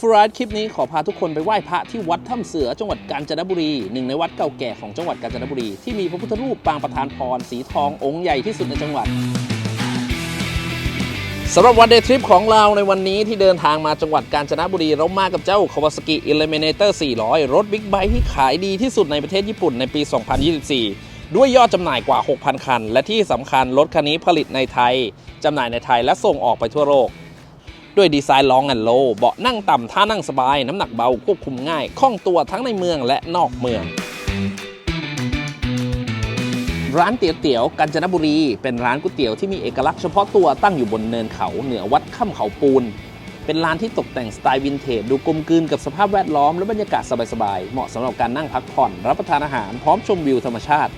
ฟูร i คลิปนี้ขอพาทุกคนไปไหว้พระที่วัดถ้ำเสือจังหวัดกาญจนบุรีหนึ่งในวัดเก่าแก่ของจังหวัดกาญจนบุรีที่มีพระพุทธรูปปางประธานพรสีทององค์ใหญ่ที่สุดในจังหวัดสำหรับวันเดย์ทริปของเราในวันนี้ที่เดินทางมาจังหวัดกาญจนบุรีเรามากับเจ้า Kawasaki Eliminator 400 รถบิ๊กไบค์ที่ขายดีที่สุดในประเทศญี่ปุ่นในปี 2024 ด้วยยอดจำหน่ายกว่า 6,000 คัน และที่สำคัญรถคันนี้ผลิตในไทยจำหน่ายในไทยและส่งออกไปทั่วโลก ด้วยดีไซน์ลองแอนโลเบาะนั่งต่ำท่านั่งสบาย น้ำหนักเบาควบคุมง่ายคล่องตัวทั้งในเมืองและนอกเมือง ร้านเตี๋ยวๆกาญจนบุรี เป็นร้านก๋วยเตี๋ยวที่มีเอกลักษณ์เฉพาะตัวตั้งอยู่บนเนินเขาเหนือวัดถ้ำเขาปูน เป็นร้านที่ตกแต่งสไตล์วินเทจดูกลมกลืนกับสภาพแวดล้อมและบรรยากาศสบายๆเหมาะสำหรับการนั่งพักผ่อนรับประทานอาหารพร้อมชมวิวธรรมชาติ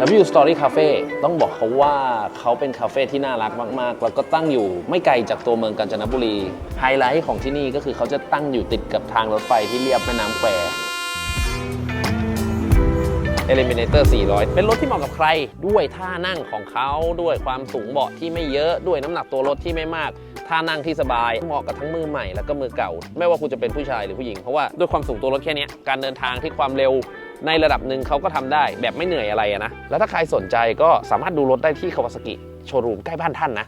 W Story Cafe ต้องบอกเขาว่าเขาเป็นคาเฟ่ที่น่ารักมาก ๆ แล้วก็ตั้งอยู่ไม่ไกลจากตัวเมืองกาญจนบุรี ไฮไลท์ของที่นี่ก็คือเขาจะตั้งอยู่ติดกับทางรถไฟที่เรียบแม่น้ำแคว Eliminator 400 เป็นรถที่เหมาะกับใคร ด้วยท่านั่งของเขาด้วยความสูงเบาะที่ไม่เยอะด้วยน้ำหนักตัวรถที่ไม่มากท่านั่งที่สบายเหมาะกับทั้งมือใหม่แล้วก็มือเก่า ไม่ว่าคุณจะเป็นผู้ชายหรือผู้หญิง เพราะว่าด้วยความสูงตัวรถแค่นี้การเดินทางที่ความเร็ว ในระดับหนึ่งเขาก็ทำได้แบบไม่เหนื่อยอะไรนะ แล้วถ้าใครสนใจก็สามารถดูรถได้ที่คาวาซากิโชว์รูมใกล้บ้านท่านนะ